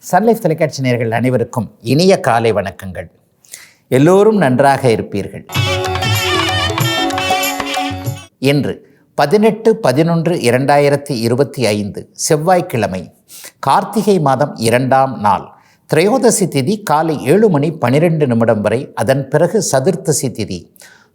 Sun Life தொலைக்காட்சி நேர்கள் அனைவருக்கும் இனிய காலை வணக்கங்கள். எல்லோரும் நன்றாக இருப்பீர்கள். இன்று பதினெட்டு பதினொன்று இரண்டாயிரத்தி இருபத்தி ஐந்து செவ்வாய்க்கிழமை கார்த்திகை மாதம் இரண்டாம் நாள் திரையோதசி திதி காலை ஏழு மணி பனிரெண்டு நிமிடம் வரை அதன் பிறகு சதுர்த்தசி திதி.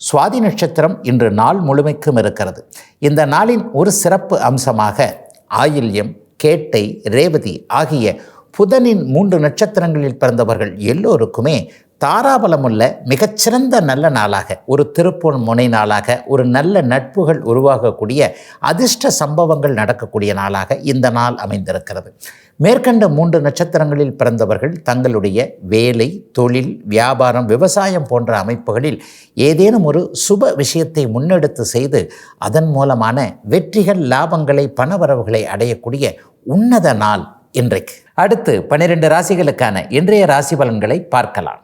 சுவாதி நட்சத்திரம் இன்று நாள் முழுமைக்கும் இருக்கிறது. இந்த நாளின் ஒரு சிறப்பு அம்சமாக ஆயில்யம் கேட்டை ரேவதி ஆகிய புதனின் மூன்று நட்சத்திரங்களில் பிறந்தவர்கள் எல்லோருக்குமே தாராபலமுள்ள மிகச்சிறந்த நல்ல நாளாக ஒரு திருப்பூர் முனை நாளாக ஒரு நல்ல நட்புகள் உருவாகக்கூடிய அதிர்ஷ்ட சம்பவங்கள் நடக்கக்கூடிய நாளாக இந்த நாள் அமைந்திருக்கிறது. மேற்கண்ட மூன்று நட்சத்திரங்களில் பிறந்தவர்கள் தங்களுடைய வேலை தொழில் வியாபாரம் விவசாயம் போன்ற அமைப்புகளில் ஏதேனும் ஒரு சுப விஷயத்தை முன்னெடுத்து செய்து அதன் மூலமான வெற்றிகள் லாபங்களை பணவரவுகளை அடையக்கூடிய உன்னத நாள் இன்றைக்கு. அடுத்து பன்னிரெண்டு ராசிகளுக்கான இன்றைய ராசி பலன்களை பார்க்கலாம்.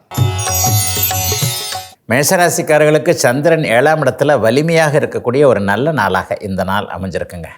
மேஷராசிக்காரர்களுக்கு சந்திரன் ஏழாம் இடத்துல வலிமையாக இருக்கக்கூடிய ஒரு நல்ல நாளாக இந்த நாள் அமைஞ்சிருக்குங்க.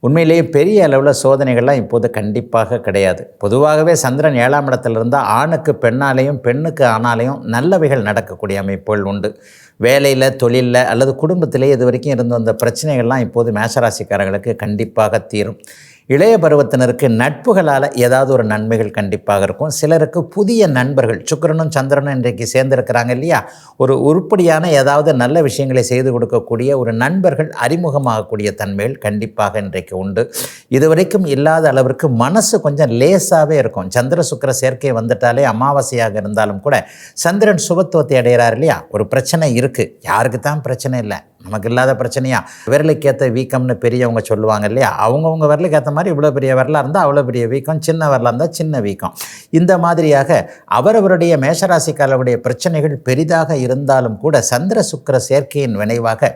உண்மையிலேயே பெரிய அளவில் சோதனைகள்லாம் இப்போது கண்டிப்பாக கிடையாது. பொதுவாகவே சந்திரன் ஏழாம் இடத்துல இருந்தால் ஆணுக்கு பெண்ணாலேயும் பெண்ணுக்கு ஆணாலேயும் நல்லவைகள் நடக்கக்கூடிய அமைப்புகள் உண்டு. வேலையில் தொழிலில் அல்லது குடும்பத்திலே இது வரைக்கும் இருந்து வந்த பிரச்சனைகள்லாம் இப்போது மேசராசிக்காரர்களுக்கு கண்டிப்பாக தீரும். இளைய பருவத்தினருக்கு நட்புகளால் ஏதாவது ஒரு நன்மைகள் கண்டிப்பாக இருக்கும். சிலருக்கு புதிய நண்பர்கள் சுக்கிரனும் சந்திரனும் இன்றைக்கு சேர்ந்திருக்கிறாங்க இல்லையா? ஒரு உருப்படியான ஏதாவது நல்ல விஷயங்களை செய்து கொடுக்கக்கூடிய ஒரு நண்பர்கள் அறிமுகமாகக்கூடிய தன்மைகள் கண்டிப்பாக இன்றைக்கு உண்டு. இதுவரைக்கும் இல்லாத அளவிற்கு மனசு கொஞ்சம் லேசாகவே இருக்கும். சந்திர சுக்கிர சேர்க்கை வந்துட்டாலே அமாவாசையாக இருந்தாலும் கூட சந்திரன் சுபத்துவத்தை அடைகிறார் இல்லையா? ஒரு பிரச்சனை இருக்குது யாருக்கு தான் பிரச்சனை இல்லை. நமக்கு இல்லாத பிரச்சனையா? விரலுக்கு ஏற்ற வீக்கம்னு பெரியவங்க சொல்லுவாங்க இல்லையா? அவங்கவுங்க விரலுக்கு ஏற்ற மாதிரி இவ்வளோ பெரிய வரலாக இருந்தால் அவ்வளோ பெரிய வீக்கம். சின்ன வரலாக இருந்தால் சின்ன வீக்கம். இந்த மாதிரியாக அவரவருடைய மேஷராசிக்காரருடைய பிரச்சனைகள் பெரிதாக இருந்தாலும் கூட சந்திர சுக்கிர சேர்க்கையின் விளைவாக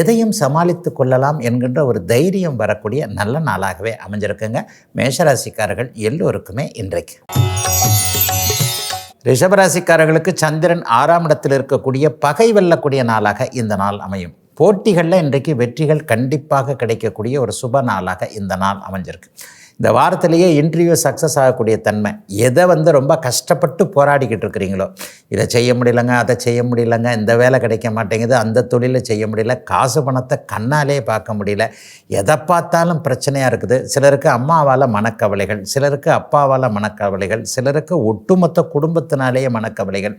எதையும் சமாளித்து கொள்ளலாம் என்கின்ற ஒரு தைரியம் வரக்கூடிய நல்ல நாளாகவே அமைஞ்சிருக்குங்க. மேஷராசிக்காரர்கள் எல்லோருக்குமே இன்றைக்கு. ரிஷபராசிக்காரர்களுக்கு சந்திரன் ஆறாம் இடத்தில் இருக்கக்கூடிய பகை வெல்லக்கூடிய நாளாக இந்த நாள் அமையும். போட்டிகளில் இன்றைக்கு வெற்றிகள் கண்டிப்பாக கிடைக்கக்கூடிய ஒரு சுப நாளாக இந்த நாள் அமைஞ்சிருக்கு. இந்த வாரத்திலேயே இன்டர்வியூ சக்ஸஸ் ஆகக்கூடிய தன்மை. எதை வந்து ரொம்ப கஷ்டப்பட்டு போராடிக்கிட்டு இருக்கிறீங்களோ இதை செய்ய முடியலங்க அதை செய்ய முடியலங்க இந்த வேலை கிடைக்க மாட்டேங்குது அந்த தொழிலை செய்ய முடியல காசு பணத்தை கண்ணாலே பார்க்க முடியல எதை பார்த்தாலும் பிரச்சனையாக இருக்குது. சிலருக்கு அம்மாவால் மனக்கவலைகள் சிலருக்கு அப்பாவால் மனக்கவலைகள் சிலருக்கு ஒட்டுமொத்த குடும்பத்தினாலேயே மனக்கவலைகள்.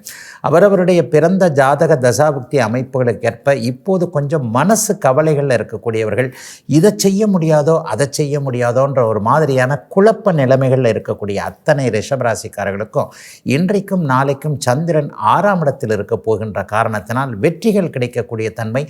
அவரவருடைய பிறந்த ஜாதக தசாபுக்தி அமைப்புகளுக்கு ஏற்ப இப்போது கொஞ்சம் மனசு கவலைகளில் இருக்கக்கூடியவர்கள் இதை செய்ய முடியாதோ அதை செய்ய முடியாதோன்ற ஒரு மாதிரி மாதிரியான குழப்ப நிலைமைகளில் இருக்கக்கூடிய அத்தனை ரிஷபராசிக்காரர்களுக்கும் இன்றைக்கும் நாளைக்கும் சந்திரன் ஆறாம் இடத்தில் இருக்க போகின்ற காரணத்தினால் வெற்றிகள் கிடைக்கக்கூடிய தன்மை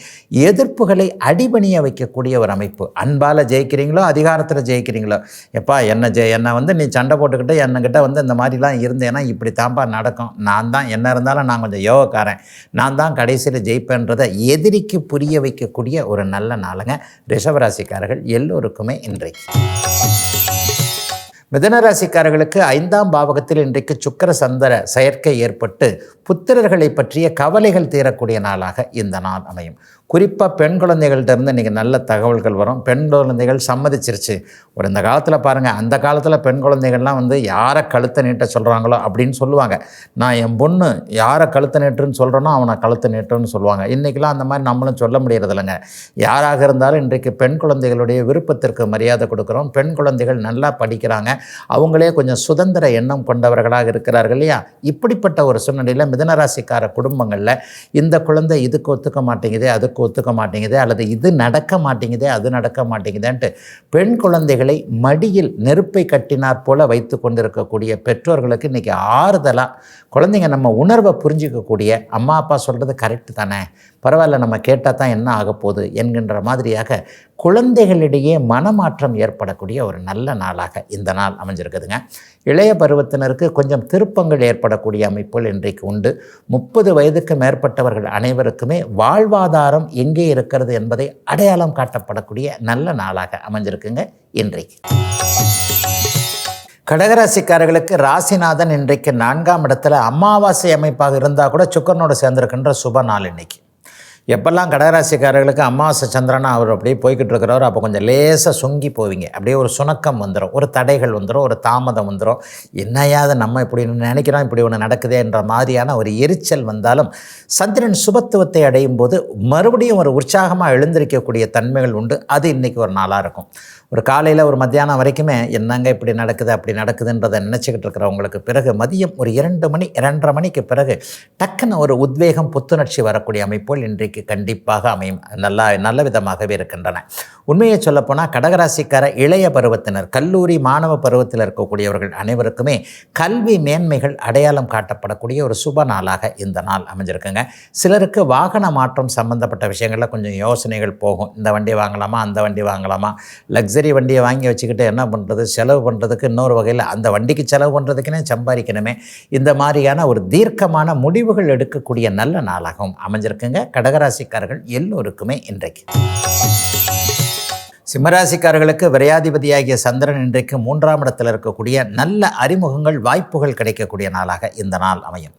எதிர்ப்புகளை அடிபணிய வைக்கக்கூடிய ஒரு அமைப்பு. அன்பால் ஜெயிக்கிறீங்களோ அதிகாரத்தில் ஜெயிக்கிறீங்களோ எப்பா என்ன ஜெய என்னை வந்து நீ சண்டை போட்டுக்கிட்டு என்னக்கிட்ட வந்து இந்த மாதிரிலாம் இருந்தேன்னா இப்படி தான்ப்பா நடக்கும். நான் தான் என்ன இருந்தாலும் நான் கொஞ்சம் யோகக்காரன். நான் தான் கடைசியில் ஜெயிப்பேன்றதை எதிரிக்கு புரிய வைக்கக்கூடிய ஒரு நல்ல நாளுங்க ரிஷபராசிக்காரர்கள் எல்லோருக்குமே இன்றைக்கு. மிதனராசிக்காரர்களுக்கு ஐந்தாம் பாவகத்தில் இன்றைக்கு சுக்கர சந்திர செயற்கை ஏற்பட்டு புத்திரர்களை பற்றிய கவலைகள் தீரக்கூடிய நாளாக இந்த நாள் அமையும். குறிப்பாக பெண் குழந்தைகள்கிட்டருந்து இன்றைக்கி நல்ல தகவல்கள் வரும். பெண் குழந்தைகள் சம்மதிச்சிருச்சு. ஒரு இந்த காலத்தில் பாருங்கள் அந்த காலத்தில் பெண் குழந்தைகள்லாம் வந்து யாரை கழுத்தை நீட்ட சொல்கிறாங்களோ அப்படின்னு சொல்லுவாங்க. நான் என் பொண்ணு யாரை கழுத்தை நீட்டுன்னு சொல்கிறேனோ அவனை கழுத்தை நீட்டுன்னு சொல்லுவாங்க. இன்றைக்கெலாம் அந்த மாதிரி நம்மளும் சொல்ல முடியறதில்லைங்க. யாராக இருந்தாலும் இன்றைக்கு பெண் குழந்தைகளுடைய விருப்பத்திற்கு மரியாதை கொடுக்குறோம். பெண் குழந்தைகள் நல்லா படிக்கிறாங்க. அவங்களே கொஞ்சம் சுதந்திர எண்ணம் கொண்டவர்களாக இருக்கிறார்கள் இல்லையா? இப்படிப்பட்ட ஒரு சூழ்நிலையில் மிதனராசிக்கார குடும்பங்களில் இந்த குழந்தை இதுக்கு ஒத்துக்க மாட்டேங்குதே அதுக்கு ஒத்துக்க மாட்டேங்குது அல்லது இது நடக்க மாட்டேங்குதே அது நடக்க மாட்டேங்குதேன்ட்டு பெண் குழந்தைகளை மடியில் நெருப்பை கட்டினார் போல வைத்து கொண்டிருக்கக்கூடிய பெற்றோர்களுக்கு இன்றைக்கி ஆறுதலாக குழந்தைங்க நம்ம உணர்வை புரிஞ்சிக்கக்கூடிய அம்மா அப்பா சொல்கிறது கரெக்டு தானே பரவாயில்ல நம்ம கேட்டால் தான் என்ன ஆக போகுது என்கின்ற மாதிரியாக குழந்தைகளிடையே மனமாற்றம் ஏற்படக்கூடிய ஒரு நல்ல நாளாக இந்த நாள் அமைஞ்சிருக்குதுங்க. இளைய பருவத்தினருக்கு கொஞ்சம் திருப்பங்கள் ஏற்படக்கூடிய அமைப்புகள் இன்றைக்கு உண்டு. முப்பது வயதுக்கு மேற்பட்டவர்கள் அனைவருக்குமே வாழ்வாதாரம் எங்கே இருக்கிறது என்பதை அடையாளம் காட்டப்படக்கூடிய நல்ல நாளாக அமைஞ்சிருக்குங்க இன்றைக்கு. கடகராசிக்காரர்களுக்கு ராசிநாதன் இன்றைக்கு நான்காம் இடத்துல அமாவாசை அமைப்பாக இருந்தால் கூட சுக்கரனோடு சேர்ந்திருக்கின்ற சுப நாள் இன்னைக்கு. எப்பெல்லாம் கடகராசிக்காரர்களுக்கு அமாவாசை சந்திரனா அவர் அப்படியே போய்கிட்டு இருக்கிறவர் அப்போ கொஞ்சம் லேசாக சொங்கி போவீங்க. அப்படியே ஒரு சுணக்கம் வந்துடும் ஒரு தடைகள் வந்துடும் ஒரு தாமதம் வந்துடும் என்னையா அதை நம்ம இப்படி நினைக்கிறோம் இப்படி ஒன்று நடக்குதேன்ற மாதிரியான ஒரு எரிச்சல் வந்தாலும் சந்திரன் சுபத்துவத்தை அடையும் போது மறுபடியும் ஒரு உற்சாகமாக எழுந்திருக்கக்கூடிய தன்மைகள் உண்டு. அது இன்றைக்கி ஒரு நாளாக இருக்கும். ஒரு காலையில் ஒரு மத்தியானம் வரைக்குமே என்னங்க இப்படி நடக்குது அப்படி நடக்குதுன்றதை நினச்சிக்கிட்டு இருக்கிறவங்களுக்கு பிறகு மதியம் ஒரு இரண்டு மணி இரண்டரை மணிக்கு பிறகு டக்குன்னு ஒரு உத்வேகம் புத்துணர்ச்சி வரக்கூடிய அமைப்புகள் இன்றைக்கு கண்டிப்பாக அமையும். நல்லா நல்ல விதமாகவே இருக்கின்றன. உண்மையை சொல்லப்போனால் கடகராசிக்கார இளைய பருவத்தினர் கல்லூரி மாணவ பருவத்தில் இருக்கக்கூடியவர்கள் அனைவருக்குமே கல்வி மேன்மைகள் அடையாளம் காட்டப்படக்கூடிய ஒரு சுப நாளாக இந்த நாள் அமைஞ்சிருக்குங்க. சிலருக்கு வாகன மாற்றம் சம்பந்தப்பட்ட விஷயங்களில் கொஞ்சம் யோசனைகள் போகும். இந்த வண்டி வாங்கலாமா அந்த வண்டி வாங்கலாமா? லக்ஸரி வண்டியை வாங்கி வச்சுக்கிட்டு என்ன பண்ணுறது செலவு பண்ணுறதுக்கு இன்னொரு வகையில் அந்த வண்டிக்கு செலவு பண்ணுறதுக்குனே சம்பாதிக்கணுமே. இந்த மாதிரியான ஒரு தீர்க்கமான முடிவுகள் எடுக்கக்கூடிய நல்ல நாளாகவும் அமைஞ்சிருக்குங்க. கடகராசிக்காரர்கள் எல்லோருக்குமே இன்றைக்கு. சிம்மராசிக்காரர்களுக்கு விரையாதிபதியாகிய சந்திரன் இன்றைக்கு மூன்றாம் இடத்தில் இருக்கக்கூடிய நல்ல அறிமுகங்கள் வாய்ப்புகள் கிடைக்கக்கூடிய நாளாக இந்த நாள் அமையும்.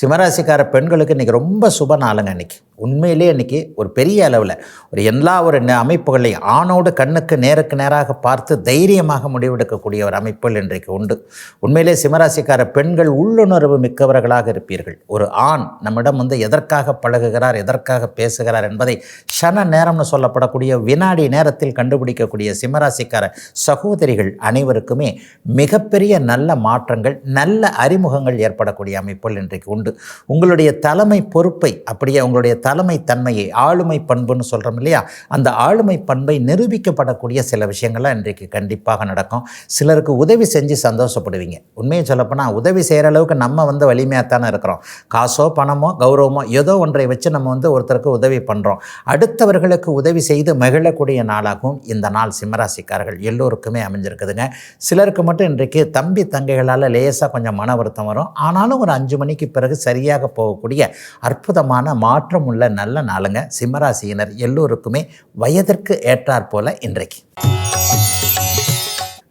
சிம்மராசிக்கார பெண்களுக்கு இன்றைக்கி ரொம்ப சுப நாளுங்க இன்றைக்கி உண்மையிலே இன்றைக்கி ஒரு பெரிய அளவில் ஒரு எல்லா ஒரு ந- அமைப்புகளை ஆணோடு கண்ணுக்கு நேருக்கு நேராக பார்த்து தைரியமாக முடிவெடுக்கக்கூடிய ஒரு அமைப்புகள் இன்றைக்கு உண்டு. உண்மையிலே சிம்மராசிக்கார பெண்கள் உள்ளுணர்வு மிக்கவர்களாக இருப்பீர்கள். ஒரு ஆண் நம்மிடம் வந்து எதற்காக பழகுகிறார் எதற்காக பேசுகிறார் என்பதை க்ஷண நேரம்னு சொல்லப்படக்கூடிய வினாடி நேரத்தில் கண்டுபிடிக்கக்கூடிய சிம்மராசிக்கார சகோதரிகள் அனைவருக்குமே மிகப்பெரிய நல்ல மாற்றங்கள் நல்ல அறிமுகங்கள் ஏற்படக்கூடிய அமைப்புகள் இன்றைக்கு உண்டு. உங்களுடைய தலைமை பொறுப்பை அப்படியே உங்களுடைய தலைமை தன்மையை ஆளுமை பண்புன்னு சொல்கிறோம் இல்லையா? அந்த ஆளுமை பண்பை நிரூபிக்கப்படக்கூடிய சில விஷயங்கள்லாம் இன்றைக்கு கண்டிப்பாக நடக்கும். சிலருக்கு உதவி செஞ்சு சந்தோஷப்படுவீங்க. உண்மையை சொல்லப்போனால் உதவி செய்கிற அளவுக்கு நம்ம வந்து வலிமையாக தானே இருக்கிறோம். காசோ பணமோ கௌரவமோ ஏதோ ஒன்றை வச்சு நம்ம வந்து ஒருத்தருக்கு உதவி பண்ணுறோம் அடுத்தவர்களுக்கு உதவி செய்து மகிழக்கூடிய நாளாகவும் இந்த நாள் சிம்மராசிக்காரர்கள் எல்லோருக்குமே அமைஞ்சிருக்குதுங்க. சிலருக்கு மட்டும் இன்றைக்கு தம்பி தங்கைகளால் லேசாக கொஞ்சம் மன வருத்தம் வரும். ஆனாலும் ஒரு அஞ்சு மணிக்கு பிறகு சரியாக போகக்கூடிய அற்புதமான மாற்றம் உள்ள நல்ல நாளுங்க. சிம்மராசியினர் எல்லோருக்குமே வயதிற்கு ஏற்றாற்போல் இன்றைக்கு.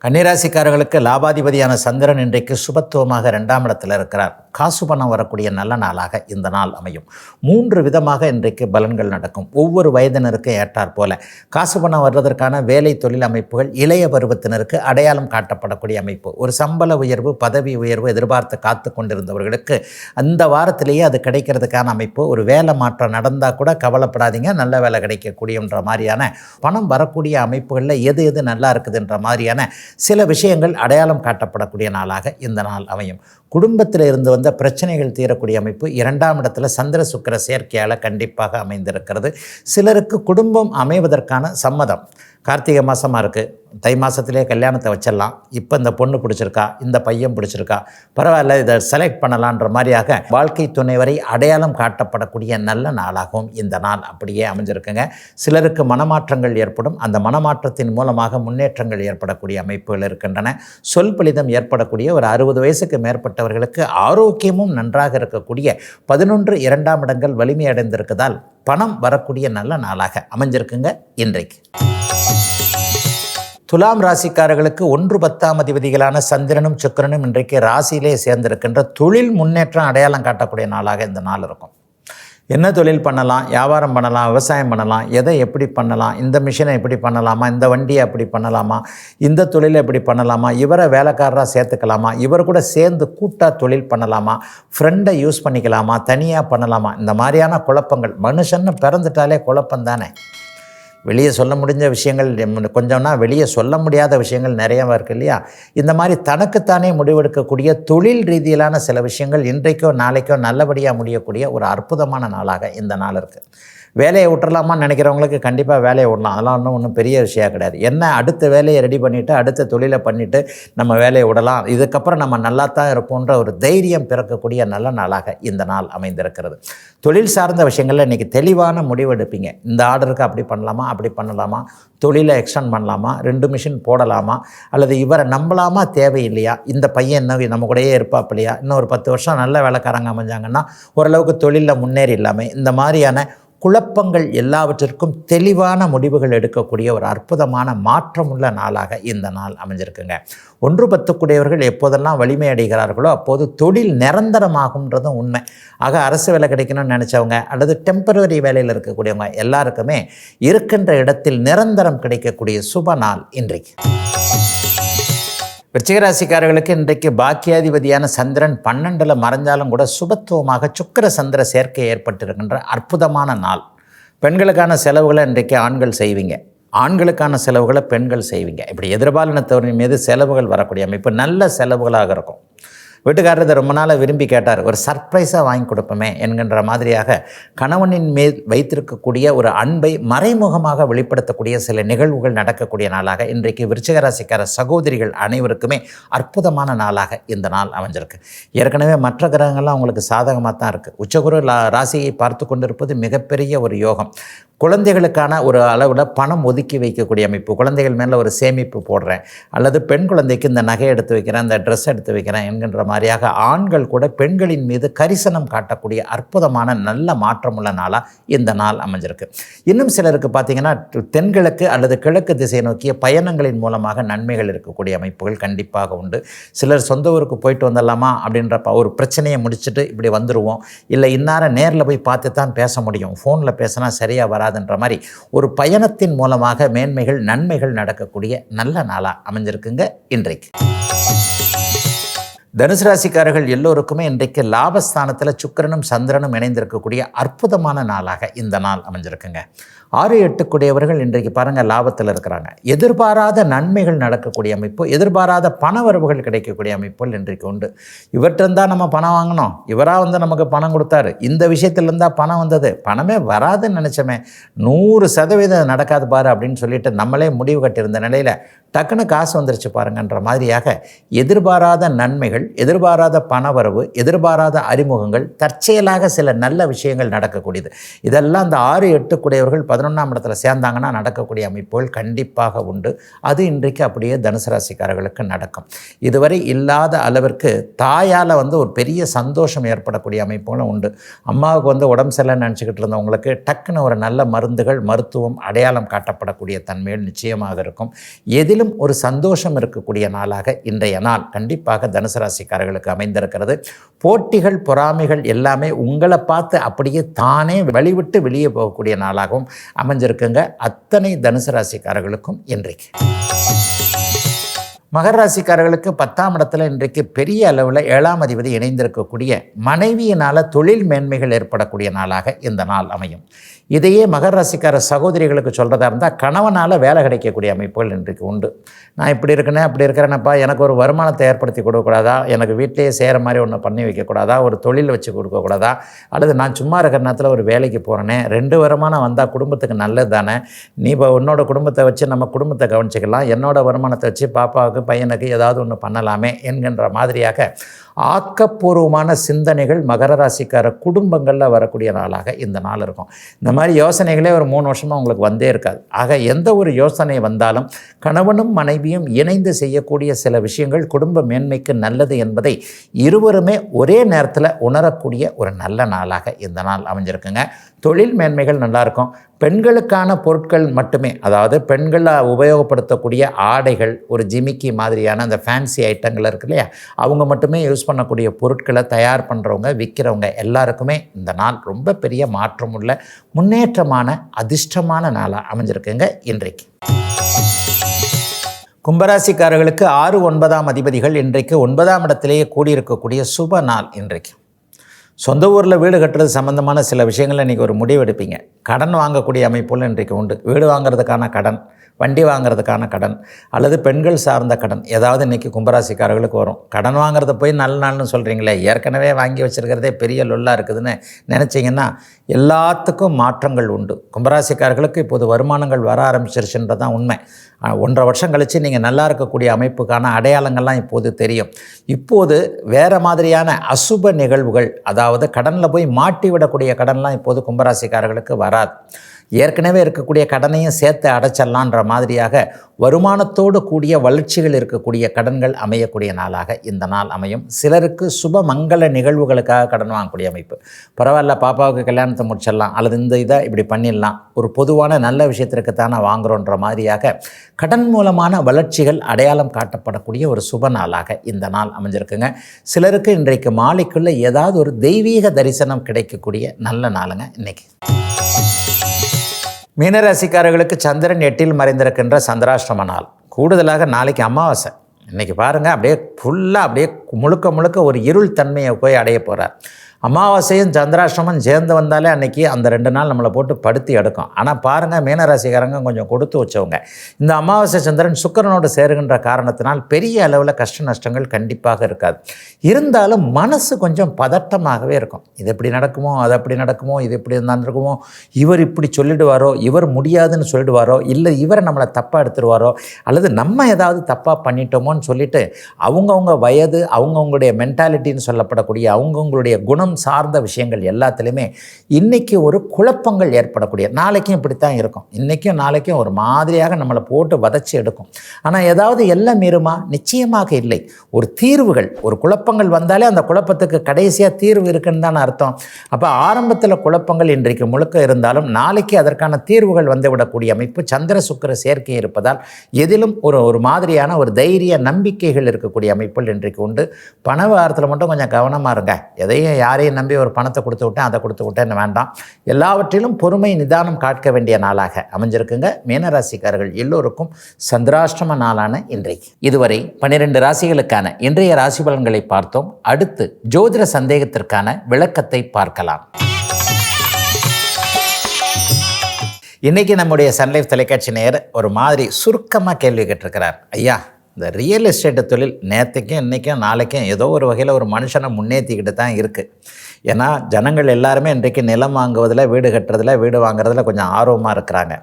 கன்னிராசிக்காரர்களுக்கு லாபாதிபதியான சந்திரன் இன்றைக்கு சுபத்துவமாக ரெண்டாம் இடத்தில் இருக்கிறார். காசு பணம் வரக்கூடிய நல்ல நாளாக இந்த நாள் அமையும். மூன்று விதமாக இன்றைக்கு பலன்கள் நடக்கும். ஒவ்வொரு வயதினருக்கு ஏற்றாற் போல. காசு பணம் வர்றதற்கான வேலை தொழில் அமைப்புகள் இளைய பருவத்தினருக்கு அடையாளம் காட்டப்படக்கூடிய அமைப்பு. ஒரு சம்பள உயர்வு பதவி உயர்வு எதிர்பார்த்து காத்து கொண்டிருந்தவர்களுக்கு அந்த வாரத்திலேயே அது கிடைக்கிறதுக்கான அமைப்பு. ஒரு வேலை மாற்றம் நடந்தால் கூட கவலைப்படாதீங்க. நல்ல வேலை கிடைக்கக்கூடியன்ற மாதிரியான பணம் வரக்கூடிய அமைப்புகளில் எது எது நல்லா இருக்குதுன்ற மாதிரியான சில விஷயங்கள் அடையாளம் காட்டப்படக்கூடிய நாளாக இந்த நாள் அமையும். குடும்பத்தில் இருந்து வந்த பிரச்சனைகள் தீரக்கூடிய அமைப்பு இரண்டாம் இடத்துல சந்திர சுக்கிர சேர்க்கையால் கண்டிப்பாக அமைந்திருக்கிறது. சிலருக்கு குடும்பம் அமைவதற்கான சம்மதம். கார்த்திகை மாதமாக இருக்குது தை மாதத்திலே கல்யாணத்தை வச்சிடலாம். இப்போ இந்த பொண்ணு பிடிச்சிருக்கா? இந்த பையன் பிடிச்சிருக்கா? பரவாயில்ல இதை செலக்ட் பண்ணலான்ற மாதிரியாக வாழ்க்கை துணை வரை அடையாளம் காட்டப்படக்கூடிய நல்ல நாளாகவும் இந்த நாள் அப்படியே அமைஞ்சிருக்குங்க. சிலருக்கு மனமாற்றங்கள் ஏற்படும். அந்த மனமாற்றத்தின் மூலமாக முன்னேற்றங்கள் ஏற்படக்கூடிய அமைப்புகள் இருக்கின்றன. சொல் பலிதம் ஏற்படக்கூடிய ஒரு அறுபது வயசுக்கு மேற்பட்டவர்களுக்கு ஆரோக்கியமும் நன்றாக இருக்கக்கூடிய பதினொன்று இரண்டாம் இடங்கள் வலிமை அடைந்திருக்கதால் பணம் வரக்கூடிய நல்ல நாளாக அமைஞ்சிருக்குங்க இன்றைக்கு. துலாம் ராசிக்காரர்களுக்கு ஒன்று பத்தாம் அதிபதிகளான சந்திரனும் சுக்கிரனும் இன்றைக்கு ராசியிலே சேர்ந்திருக்கின்ற தொழில் முன்னேற்றம் அடையாளம் காட்டக்கூடிய நாளாக இந்த நாள் இருக்கும். என்ன தொழில் பண்ணலாம் வியாபாரம் பண்ணலாம் விவசாயம் பண்ணலாம் எதை எப்படி பண்ணலாம் இந்த மிஷினை எப்படி பண்ணலாமா இந்த வண்டியை எப்படி பண்ணலாமா இந்த தொழிலை எப்படி பண்ணலாமா இவரை வேலைக்காரராக சேர்த்துக்கலாமா இவர் கூட சேர்ந்து கூட்டாக தொழில் பண்ணலாமா ஃப்ரெண்டை யூஸ் பண்ணிக்கலாமா தனியாக பண்ணலாமா இந்த மாதிரியான குழப்பங்கள். மனுஷன்னு பிறந்துட்டாலே குழப்பம் தானே. வெளியே சொல்ல முடிஞ்ச விஷயங்கள் கொஞ்சம்னா வெளியே சொல்ல முடியாத விஷயங்கள் நிறையா இருக்கு இல்லையா? இந்த மாதிரி தனக்குத்தானே முடிவெடுக்கக்கூடிய தொழில் ரீதியிலான சில விஷயங்கள் இன்றைக்கோ நாளைக்கோ நல்லபடியாக முடியக்கூடிய ஒரு அற்புதமான நாளாக இந்த நாள் இருக்குது வேலையை விட்டுறலாமான்னு நினைக்கிறவங்களுக்கு கண்டிப்பாக வேலையை விடலாம். அதெல்லாம் ஒன்றும் ஒன்றும் பெரிய விஷயம் கிடையாது. என்ன அடுத்த வேலையை ரெடி பண்ணிவிட்டு அடுத்த தொழிலை பண்ணிவிட்டு நம்ம வேலையை விடலாம். இதுக்கப்புறம் நம்ம நல்லா தான் இருப்போன்ற ஒரு தைரியம் பிறக்கக்கூடிய நல்ல நாளாக இந்த நாள் அமைந்திருக்கிறது. தொழில் சார்ந்த விஷயங்களில் இன்றைக்கி தெளிவான முடிவெடுப்பீங்க இந்த ஆர்டருக்கு அப்படி பண்ணலாமா அப்படி பண்ணலாமா? தொழிலை எக்ஸ்டெண்ட் பண்ணலாமா? ரெண்டு மிஷின் போடலாமா? அல்லது இவரை நம்பலாமா தேவையில்லையா? இந்த பையன் என்ன நம்ம கூடயே இருப்பாப்பில்லையா இன்னும் ஒரு பத்து வருஷம் நல்ல வேலைக்காரங்க அமைஞ்சாங்கன்னா ஓரளவுக்கு தொழிலில் முன்னேறி இல்லாமல் இந்த மாதிரியான குழப்பங்கள் எல்லாவற்றிற்கும் தெளிவான முடிவுகள் எடுக்கக்கூடிய ஒரு அற்புதமான மாற்றமுள்ள நாளாக இந்த நாள் அமைஞ்சிருக்குங்க. ஒன்று பத்துக்குடையவர்கள் எப்போதெல்லாம் வலிமை அடைகிறார்களோ அப்போது தொழில் நிரந்தரமாகும்ன்றதும் உண்மை. ஆக அரசு வேலை கிடைக்கணும்னு நினச்சவங்க அல்லது டெம்பரவரி வேலையில் இருக்கக்கூடியவங்க எல்லாருக்குமே இருக்கின்ற இடத்தில் நிரந்தரம் கிடைக்கக்கூடிய சுப நாள் இன்றைக்கு. விருச்சிகராசிக்காரர்களுக்கு இன்றைக்கு பாக்கியாதிபதியான சந்திரன் பன்னெண்டில் மறைஞ்சாலும் கூட சுபத்துவமாக சுக்கிர சந்திர சேர்க்கை ஏற்பட்டிருக்கின்ற அற்புதமான நாள். பெண்களுக்கான செலவுகளை இன்றைக்கு ஆண்கள் செய்வீங்க. ஆண்களுக்கான செலவுகளை பெண்கள் செய்வீங்க. இப்படி எதிர்பாலினத்தவரின் மீது செலவுகள் வரக்கூடிய அமைப்பு. நல்ல செலவுகளாக இருக்கும். வீட்டுக்காரர் இதை ரொம்ப நாளாக விரும்பி கேட்டார். ஒரு சர்ப்ரைஸாக வாங்கி கொடுப்போமே என்கின்ற மாதிரியாக கணவனின் மேல் வைத்திருக்கக்கூடிய ஒரு அன்பை மறைமுகமாக வெளிப்படுத்தக்கூடிய சில நிகழ்வுகள் நடக்கக்கூடிய நாளாக இன்றைக்கு விருச்சிகராசிக்கார சகோதரிகள் அனைவருக்குமே அற்புதமான நாளாக இந்த நாள் அமைஞ்சிருக்கு. ஏற்கனவே மற்ற கிரகங்கள்லாம் உங்களுக்கு சாதகமாக தான் இருக்குது உச்சகுரு லா ராசியை பார்த்து கொண்டிருப்பது மிகப்பெரிய ஒரு யோகம். குழந்தைகளுக்கான ஒரு அளவில் பணம் ஒதுக்கி வைக்கக்கூடிய அமைப்பு குழந்தைகள் மேலே ஒரு சேமிப்பு போடுறேன் அல்லது பெண் குழந்தைக்கு இந்த நகை எடுத்து வைக்கிறேன் இந்த ட்ரெஸ் எடுத்து வைக்கிறேன் என்கின்ற மாதிரியாக ஆண்கள் கூட பெண்களின் மீது கரிசனம் காட்டக்கூடிய அற்புதமான நல்ல மாற்றமுள்ள நாளாக இந்த நாள் அமைஞ்சிருக்கு. இன்னும் சிலருக்கு பார்த்தீங்கன்னா தென்கிழக்கு அல்லது கிழக்கு திசை நோக்கிய பயணங்களின் மூலமாக நன்மைகள் இருக்கக்கூடிய அமைப்புகள் கண்டிப்பாக உண்டு. சிலர் சொந்த ஊருக்கு போயிட்டு வந்துடலாமா அப்படின்றப்ப ஒரு பிரச்சனையை முடிச்சுட்டு இப்படி வந்துடுவோம் இல்லை இன்னார நேரில் போய் பார்த்து தான் பேச முடியும். ஃபோனில் பேசினா சரியாக வராதுன்ற மாதிரி ஒரு பயணத்தின் மூலமாக மேன்மைகள் நன்மைகள் நடக்கக்கூடிய நல்ல நாளாக அமைஞ்சிருக்குங்க இன்றைக்கு. தனுசு ராசிக்காரர்கள் எல்லோருக்குமே இன்றைக்கு லாபஸ்தானத்தில் சுக்கிரனும் சந்திரனும் இணைந்திருக்கக்கூடிய அற்புதமான நாளாக இந்த நாள் அமைஞ்சிருக்குங்க. ஆறு எட்டுக்குடையவர்கள் இன்றைக்கு பாருங்கள் லாபத்தில் இருக்கிறாங்க. எதிர்பாராத நன்மைகள் நடக்கக்கூடிய அமைப்பு எதிர்பாராத பண வரவுகள் கிடைக்கக்கூடிய அமைப்புகள் இன்றைக்கு உண்டு. இவற்றிருந்தால் நம்ம பணம் வாங்கினோம். இவராக வந்து நமக்கு பணம் கொடுத்தாரு. இந்த விஷயத்துலேருந்தா பணம் வந்தது. பணமே வராதுன்னு நினச்சோமே. நூறு சதவீதம் நடக்காது பாரு அப்படின்னு சொல்லிட்டு நம்மளே முடிவு கட்டியிருந்த நிலையில் டக்குன்னு காசு வந்துருச்சு பாருங்கன்ற மாதிரியாக எதிர்பாராத நன்மைகள் எதிர்பாராத பணவரவு எதிர்பாராத அறிமுகங்கள் தற்செயலாக சில நல்ல விஷயங்கள் நடக்கக்கூடியது. இதெல்லாம் அந்த ஆறு எட்டுக்குடையவர்கள் பதினொன்றாம் இடத்துல சேர்ந்தாங்கன்னா நடக்கக்கூடிய அமைப்புகள் கண்டிப்பாக உண்டு. அது இன்றைக்கு அப்படியே தனுசு ராசிக்காரர்களுக்கு நடக்கும். இதுவரை இல்லாத அளவிற்கு தாயால் வந்து ஒரு பெரிய சந்தோஷம் ஏற்படக்கூடிய அமைப்புகளும் உண்டு. அம்மாவுக்கு வந்து உடம்பு சரியில்லைன்னு நினச்சிக்கிட்டு இருந்தவங்களுக்கு டக்குன்னு ஒரு நல்ல மருந்துகள் மருத்துவம் அடையாளம் காட்டப்படக்கூடிய தன்மைகள் நிச்சயமாக இருக்கும். எதிலும் ஒரு சந்தோஷம் இருக்கக்கூடிய நாளாக இன்றைய நாள் கண்டிப்பாக தனுசு ராசிக்காரர்களுக்கு அமைந்திருக்கிறது. போட்டிகள் பொறாமைகள் எல்லாமே உங்களை பார்த்து அப்படியே தானே வழிவிட்டு வெளியே போகக்கூடிய நாளாகவும் அமைஞ்சிருக்குங்க. அத்தனை தனுசு ராசிக்காரர்களுக்கும் இன்றைக்கு. மகர ராசிக்காரர்களுக்கு பத்தாம் இடத்துல இன்றைக்கு பெரிய அளவில் ஏழாம் அதிபதி இணைந்திருக்கக்கூடிய மனைவியினால் தொழில் மேன்மைகள் ஏற்படக்கூடிய நாளாக இந்த நாள் அமையும். இதையே மகர ராசிக்கார சகோதரிகளுக்கு சொல்கிறதா இருந்தால் கணவனால் வேலை கிடைக்கக்கூடிய அமைப்புகள் இன்றைக்கு உண்டு. நான் இப்படி இருக்கேனே அப்படி இருக்கிறேனப்பா எனக்கு ஒரு வருமானத்தை ஏற்படுத்தி கொடுக்கக்கூடாதா? எனக்கு வீட்டிலேயே செய்கிற மாதிரி ஒன்று பண்ணி வைக்கக்கூடாதா? ஒரு தொழில் வச்சு கொடுக்கக்கூடாதா? அல்லது நான் சும்மா இருக்கிற நேரத்தில் ஒரு வேலைக்கு போகிறேனே ரெண்டு வருமானம் வந்தால் குடும்பத்துக்கு நல்லது தானே? நீ இப்போ உன்னோட குடும்பத்தை வச்சு நம்ம குடும்பத்தை கவனிச்சிக்கலாம். என்னோட வருமானத்தை வச்சு பாப்பாவுக்கு பையனுக்கு ஏதாவது ஒன்று பண்ணலாமே என்கின்ற மாதிரியாக ஆக்கப்பூர்வமான சிந்தனைகள் மகர ராசிக்கார குடும்பங்களில் வரக்கூடிய நாளாக இந்த நாள் இருக்கும். இந்த மாதிரி யோசனைகளே ஒரு மூணு வருஷமாக உங்களுக்கு வந்தே இருக்காது. ஆக எந்த ஒரு யோசனை வந்தாலும் கணவனும் மனைவியும் இணைந்து செய்யக்கூடிய சில விஷயங்கள் குடும்ப மேன்மைக்கு நல்லது என்பதை இருவருமே ஒரே நேரத்தில் உணரக்கூடிய ஒரு நல்ல நாளாக இந்த நாள் அமைஞ்சிருக்குங்க. தொழில் மேன்மைகள் நல்லாயிருக்கும் பெண்களுக்கான பொருட்கள் மட்டுமே அதாவது பெண்களை உபயோகப்படுத்தக்கூடிய ஆடைகள் ஒரு ஜிமிக்கி மாதிரியான அந்த ஃபேன்சி ஐட்டங்கள் இருக்கு இல்லையா? அவங்க மட்டுமே யூஸ் பண்ணக்கூடிய பொருட்களை தயார் பண்ணுறவங்க விற்கிறவங்க எல்லாருக்குமே இந்த நாள் ரொம்ப பெரிய மாற்றம் உள்ள முன்னேற்றமான அதிர்ஷ்டமான நாளாக அமைஞ்சிருக்குங்க இன்றைக்கு. கும்பராசிக்காரர்களுக்கு ஆறு ஒன்பதாம் அதிபதிகள் இன்றைக்கு ஒன்பதாம் இடத்திலேயே கூடியிருக்கக்கூடிய சுப நாள் இன்றைக்கு. சொந்த ஊரில் வீடு கட்டுறது சம்மந்தமான சில விஷயங்களில் இன்றைக்கி ஒரு முடிவு எடுப்பீங்க. கடன் வாங்கக்கூடிய அமைப்புகள் இன்றைக்கு உண்டு. வீடு வாங்குறதுக்கான கடன் வண்டி வாங்குறதுக்கான கடன் அல்லது பெண்கள் சார்ந்த கடன் ஏதாவது இன்றைக்கி கும்பராசிக்காரர்களுக்கு வரும். கடன் வாங்குறத போய் நல்ல நாள்னு சொல்கிறீங்களே ஏற்கனவே வாங்கி வச்சுருக்கிறதே பெரிய லொல்லாக இருக்குதுன்னு நினச்சிங்கன்னா எல்லாத்துக்கும் மாற்றங்கள் உண்டு. கும்பராசிக்காரர்களுக்கு இப்போது வருமானங்கள் வர ஆரம்பிச்சிருச்சுன்றது தான் உண்மை. ஒன்றரை வருஷம் கழித்து நீங்கள் நல்லா இருக்கக்கூடிய அமைப்புக்கான அடையாளங்கள்லாம் இப்போது தெரியும். இப்போது வேறு மாதிரியான அசுப நிகழ்வுகள் அதாவது கடனில் போய் மாட்டி விடக்கூடிய கடன்லாம் இப்போது கும்பராசிக்காரர்களுக்கு வராது. ஏற்கனவே இருக்கக்கூடிய கடனையும் சேர்த்து அடைச்சிடலான்ற மாதிரியாக வருமானத்தோடு கூடிய வளர்ச்சிகள் இருக்கக்கூடிய கடன்கள் அமையக்கூடிய நாளாக இந்த நாள் அமையும். சிலருக்கு சுப மங்கள நிகழ்வுகளுக்காக கடன் வாங்கக்கூடிய அமைப்பு. பரவாயில்ல பாப்பாவுக்கு கல்யாணத்தை முடிச்சிடலாம் அல்லது இந்த இதை இப்படி பண்ணிடலாம் ஒரு பொதுவான நல்ல விஷயத்திற்கு தானே வாங்குறோன்ற மாதிரியாக கடன் மூலமான வளர்ச்சிகள் அடையாளம் காட்டப்படக்கூடிய ஒரு சுப நாளாக இந்த நாள் அமைஞ்சிருக்குங்க. சிலருக்கு இன்றைக்கு மாலைக்குள்ளே ஏதாவது ஒரு தெய்வீக தரிசனம் கிடைக்கக்கூடிய நல்ல நாளுங்க இன்னைக்கு. மீனராசிக்காரர்களுக்கு சந்திரன் எட்டில் மறைந்திருக்கின்ற சந்திராஷ்டம நாள். கூடுதலாக நாளைக்கு அமாவாசை. இன்றைக்கி பாருங்கள் அப்படியே ஃபுல்லாக அப்படியே முழுக்க முழுக்க ஒரு இருள் தன்மையை போய் அடைய போகிறார் அமாவாசையும் சந்திராஷ்டமம் சேர்ந்து வந்தாலே அன்றைக்கி அந்த ரெண்டு நாள் நம்மளை போட்டு படுத்தி எடுக்கும். ஆனால் பாருங்கள் மீனராசிக்காரங்க கொஞ்சம் கொடுத்து வச்சவங்க. இந்த அமாவாசை சந்திரன் சுக்கரனோடு சேருகின்ற காரணத்தினால் பெரிய அளவில் கஷ்ட நஷ்டங்கள் கண்டிப்பாக இருக்காது. இருந்தாலும் மனசு கொஞ்சம் பதட்டமாகவே இருக்கும். இது எப்படி நடக்குமோ அது அப்படி நடக்குமோ இது எப்படி நடக்குமோ இவர் இப்படி சொல்லிடுவாரோ இவர் முடியாதுன்னு சொல்லிடுவாரோ இல்லை இவரை நம்மளை தப்பாக எடுத்துருவாரோ அல்லது நம்ம ஏதாவது தப்பாக பண்ணிட்டோமோன்னு சொல்லிட்டு அவங்கவுங்க வயது அவங்கவுங்களுடைய மென்டாலிட்டின்னு சொல்லப்படக்கூடிய அவங்கவுங்களுடைய குணம் சார்ந்த விஷயங்கள் எல்லாத்துலேயுமே இன்றைக்கி ஒரு குழப்பங்கள் ஏற்படக்கூடிய நாளைக்கும் இப்படித்தான் இருக்கும். இன்றைக்கும் நாளைக்கும் ஒரு மாதிரியாக நம்மளை போட்டு வதச்சி எடுக்கும். ஆனால் ஏதாவது எல்லாம் மீறுமா? நிச்சயமாக இல்லை. ஒரு தீர்வுகள் ஒரு குழப்பங்கள் வந்தாலே அந்த குழப்பத்துக்கு கடைசியாக தீர்வு இருக்குன்னு தானே அர்த்தம். அப்போ ஆரம்பத்தில் குழப்பங்கள் இன்றைக்கு முழுக்க இருந்தாலும் நாளைக்கு அதற்கான தீர்வுகள் வந்துவிடக்கூடிய அமைப்பு சந்திர சுக்கர சேர்க்கை இருப்பதால் எதிலும் ஒரு ஒரு மாதிரியான ஒரு தைரிய நம்பிக்கைகள் இருக்கக்கூடிய அமைப்புகள் இன்றைக்கு உண்டு. பண வாரத்தில் மட்டும் கொஞ்சம் கவனமாக இருங்க. எதையும் யாரையும் நம்பி ஒரு பணத்தை கொடுத்து விட்டேன் அதை கொடுத்து விட்டேன்னு வேண்டாம். எல்லாவற்றிலும் பொறுமை நிதானம் காட்க வேண்டிய நாளாக அமைஞ்சிருக்குங்க. மீனராசிக்காரர்கள் எல்லோருக்கும் சந்திராஷ்டம நாளான இன்றைக்கு. இதுவரை பன்னிரெண்டு ராசிகளுக்கான இன்றைய ராசி பலன்களை பார்த்தோம். அடுத்து ஜோதிட சந்தேகத்திற்கான விளக்கத்தை பார்க்கலாம். இன்றைக்கி நம்முடைய சன்லைஃப் தொலைக்காட்சி நேர் ஒரு மாதிரி சுருக்கமாக கேள்வி கேட்டிருக்கிறார். ஐயா இந்த ரியல் எஸ்டேட்டு தொழில் நேற்றுக்கும் இன்றைக்கும் நாளைக்கும் ஏதோ ஒரு வகையில் ஒரு மனுஷனை முன்னேற்றிக்கிட்டு தான் இருக்குது ஏன்னா ஜனங்கள் எல்லாருமே இன்றைக்கு நிலம் வாங்குவதில் வீடு கட்டுறதுல வீடு வாங்குறதுல கொஞ்சம் ஆர்வமாக இருக்கிறாங்க.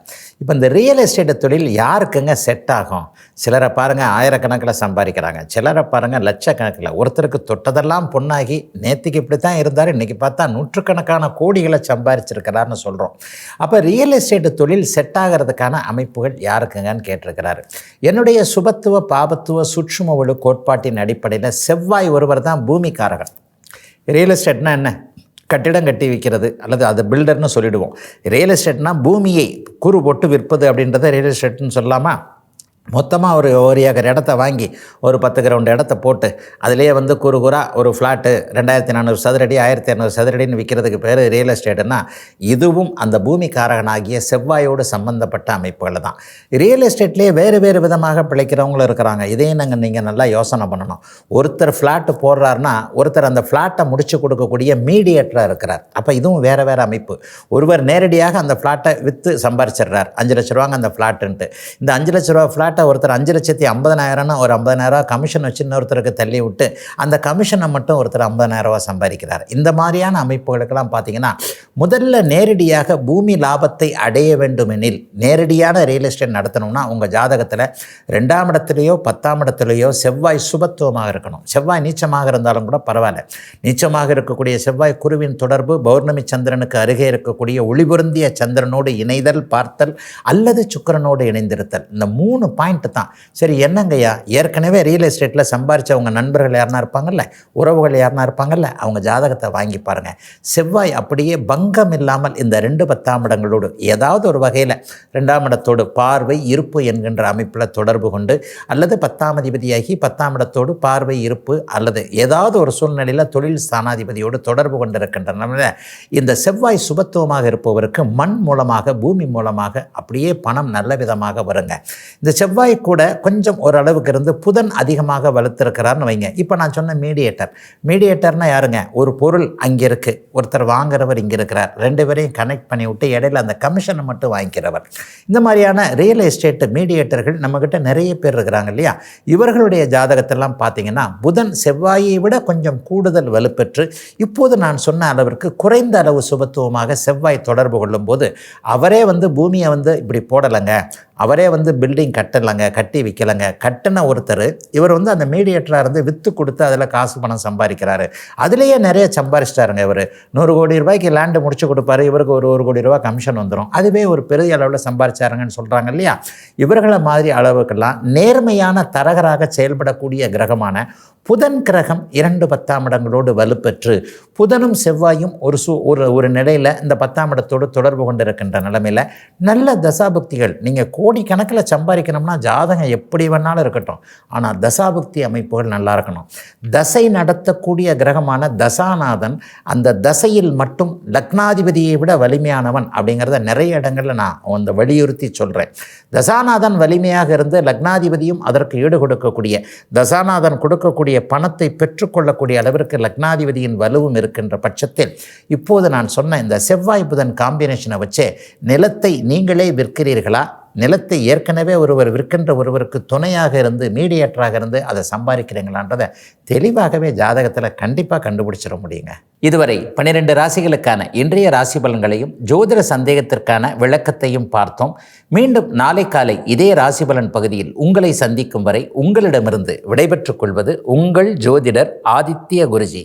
இப்போ இந்த ரியல் எஸ்டேட்டு தொழில் யாருக்குங்க செட் ஆகும்? சிலரை பாருங்கள் ஆயிரக்கணக்கில் சம்பாதிக்கிறாங்க. சிலரை பாருங்கள் லட்சக்கணக்கில். ஒருத்தருக்கு தொட்டதெல்லாம் பொண்ணாகி நேற்றுக்கு இப்படி தான் இருந்தார் இன்றைக்கி பார்த்தா நூற்றுக்கணக்கான கோடிகளை சம்பாரிச்சிருக்கிறாருன்னு சொல்கிறோம் அப்போ ரியல் எஸ்டேட்டு தொழில் செட் ஆகிறதுக்கான அமைப்புகள் யாருக்குங்கன்னு கேட்டிருக்கிறாரு. என்னுடைய சுபத்துவ பாபத்துவ சுற்றும ஒழு கோட்பாட்டின் அடிப்படையில் செவ்வாய் ஒருவர் தான் பூமிக்காரகன். ரியல் எஸ்டேட்னா என்ன? கட்டிடம் கட்டி விற்கிறது அல்லது அது பில்டர்னு சொல்லிடுவோம். ரியல் எஸ்டேட்னா பூமியை கூறு போட்டு விற்பது அப்படின்றத ரியல் எஸ்டேட்னு சொல்லலாமா? மொத்தமாக ஒரு ஒரு ஏக்கர் இடத்த வாங்கி ஒரு பத்து கிரவுண்ட் இடத்த போட்டு அதிலேயே வந்து குறு குறா ஒரு ஃப்ளாட்டு ரெண்டாயிரத்தி நானூறு சதுரடி ஆயிரத்தி இரநூறு சதுரடின்னு விற்கிறதுக்கு பேர் ரியல் எஸ்டேட்டுன்னா இதுவும் அந்த பூமிக்காரகனாகிய செவ்வாயோடு சம்பந்தப்பட்ட அமைப்புகள் தான். ரியல் எஸ்டேட்லேயே வேறு வேறு விதமாக பிழைக்கிறவங்களும் இருக்கிறாங்க. இதையும் நாங்கள் நீங்கள் நல்லா யோசனை பண்ணணும். ஒருத்தர் ஃப்ளாட்டு போடுறாருன்னா ஒருத்தர் அந்த ஃப்ளாட்டை முடிச்சு கொடுக்கக்கூடிய மீடியேட்டராக இருக்கிறார். அப்போ இதுவும் வேறு வேறு அமைப்பு. ஒருவர் நேரடியாக அந்த ஃப்ளாட்டை விற்று சம்பாரிச்சிடுறார். அஞ்சு லட்ச ரூபாங்க அந்த ஃப்ளாட்டுன்ட்டு இந்த அஞ்சு லட்ச ரூபா ஃப்ளாட்டை ஒருத்தர் அஞ்சு லட்சத்தி ஐம்பதனாயிரம்னு ஒரு ஐம்பதனாயிரரூவா கமிஷன் வச்சு இன்னொருத்தருக்கு தள்ளி விட்டு அந்த கமிஷனை மட்டும் ஒருத்தர் ஐம்பதனாயிரரூவா சம்பாதிக்கிறார். இந்த மாதிரியான அமைப்புகளுக்கெல்லாம் பார்த்தீங்கன்னா முதல்ல நேரடியாக பூமி லாபத்தை அடைய வேண்டுமெனில் நேரடியான ரியல் எஸ்டேட் நடத்தணும்னா உங்கள் ஜாதகத்தில் ரெண்டாம் இடத்துலையோ பத்தாம் இடத்துலையோ செவ்வாய் சுபத்துவமாக இருக்கணும். செவ்வாய் நீச்சமாக இருந்தாலும் கூட பரவாயில்ல. நீச்சமாக இருக்கக்கூடிய செவ்வாய் குருவின் தொடர்பு பௌர்ணமி சந்திரனுக்கு அருகே இருக்கக்கூடிய ஒளிபொருந்திய சந்திரனோடு இணைதல் பார்த்தல் அல்லது சுக்கிரனோடு இணைந்திருத்தல். இந்த மூணு பாயிண்ட்டு தான். சரி என்னங்கய்யா ஏற்கனவே ரியல் எஸ்டேட்டில் சம்பாரிச்சவங்க நண்பர்கள் யாருனா இருப்பாங்கல்ல? உறவுகள் யாருனா இருப்பாங்கல்ல? அவங்க ஜாதகத்தை வாங்கி பாருங்கள் செவ்வாய் அப்படியே பங்கம் இல்லாமல் இந்த ரெண்டு பத்தாம் இடங்களோடு ஏதாவது ஒரு வகையில் ரெண்டாம் இடத்தோடு பார்வை இருப்பு என்கின்ற அமைப்பில் தொடர்பு கொண்டு அல்லது பத்தாம் அதிபதியாகி பத்தாம் இடத்தோடு பார்வை இருப்பு அல்லது ஏதாவது ஒரு சூழ்நிலையில் தொழில் ஸ்தானாதிபதியோடு தொடர்பு கொண்டிருக்கின்றன. இந்த செவ்வாய் சுபத்துவமாக இருப்பவருக்கு மண் மூலமாக பூமி மூலமாக அப்படியே பணம் நல்ல விதமாக வருங்க. இந்த செவ்வாய் செவ்வாய் கூட கொஞ்சம் ஓரளவுக்கு இருந்து புதன் அதிகமாக வளர்த்துருக்கிறாருன்னு வைங்க. இப்போ நான் சொன்ன மீடியேட்டர் மீடியேட்டர்னால் யாருங்க? ஒரு பொருள் அங்கே இருக்குது ஒருத்தர் வாங்குறவர் இங்கே இருக்கிறார் ரெண்டு பேரையும் கனெக்ட் பண்ணி விட்டு இடையில அந்த கமிஷனை மட்டும் வாங்கிக்கிறவர். இந்த மாதிரியான ரியல் எஸ்டேட் மீடியேட்டர்கள் நம்மக்கிட்ட நிறைய பேர் இருக்கிறாங்க இல்லையா? இவர்களுடைய ஜாதகத்தெல்லாம் பார்த்தீங்கன்னா புதன் செவ்வாயை விட கொஞ்சம் கூடுதல் வலுப்பெற்று இப்போது நான் சொன்ன அளவிற்கு குறைந்த அளவு சுபத்துவமாக செவ்வாய் தொடர்பு கொள்ளும்போது அவரே வந்து பூமியை வந்து இப்படி போடலைங்க. அவரே வந்து பில்டிங் கட்டலை. கட்டலைங்க கட்டி விற்கலைங்க கட்டின ஒருத்தர் இவர் வந்து அந்த மீடியேட்டராக இருந்து விற்று கொடுத்து அதில் காசு பணம் சம்பாதிக்கிறாரு. அதுலேயே நிறைய சம்பாதிச்சிட்டாருங்க இவர். நூறு கோடி ரூபாய்க்கு லேண்டு முடிச்சு கொடுப்பாரு இவருக்கு ஒரு ஒரு கோடி ரூபாய் கமிஷன் வந்துடும் அதுவே ஒரு பெரிய அளவில் சம்பாரிச்சாருங்கன்னு சொல்கிறாங்க இல்லையா? இவர்களை மாதிரி அளவுக்கெல்லாம் நேர்மையான தரகராக செயல்படக்கூடிய கிரகமான புதன் கிரகம் இரண்டு பத்தாம் இடங்களோடு வலுப்பெற்று புதனும் செவ்வாயும் ஒரு சு ஒரு ஒரு நிலையில் இந்த பத்தாம் இடத்தோடு தொடர்பு கொண்டிருக்கின்ற நிலமையில் நல்ல தசாபக்திகள் நீங்கள் கோடிக்கணக்கில் சம்பாதிக்கணும்னா ஜாதகம் எப்படி வேணாலும் இருக்கட்டும். ஆனால் தசாபக்தி அமைப்புகள் நல்லா இருக்கணும். தசை நடத்தக்கூடிய கிரகமான தசாநாதன் அந்த தசையில் மட்டும் லக்னாதிபதியை விட வலிமையானவன் அப்படிங்கிறத நிறைய இடங்களில் நான் அந்த வலியுறுத்தி சொல்கிறேன் தசாநாதன் வலிமையாக இருந்து லக்னாதிபதியும் அதற்கு ஈடு கொடுக்கக்கூடிய தசாநாதன் கொடுக்கக்கூடிய பணத்தை பெற்றுக்கொள்ளக்கூடிய அளவிற்கு லக்னாதிபதியின் வலுவும் இருக்கின்ற பட்சத்தில் இப்போது நான் சொன்ன இந்த செவ்வாய் புதன் காம்பினேஷனை வச்சே நிலத்தை நீங்களே விற்கிறீர்களா? நிலத்தை ஏற்கனவே ஒருவர் விற்கின்ற ஒருவருக்கு துணையாக இருந்து மீடியேட்டராக இருந்து அதை சம்பாதிக்கிறீங்களான்றதை தெளிவாகவே ஜாதகத்தில் கண்டிப்பாக கண்டுபிடிச்சிட முடியுங்க. இதுவரை பன்னிரெண்டு ராசிகளுக்கான இன்றைய ராசி பலன்களையும் ஜோதிட சந்தேகத்திற்கான விளக்கத்தையும் பார்த்தோம். மீண்டும் நாளை காலை இதே ராசி பலன் பகுதியில் உங்களை சந்திக்கும் வரை உங்களிடமிருந்து விடைபெற்றுக் கொள்வது உங்கள் ஜோதிடர் ஆதித்ய குருஜி.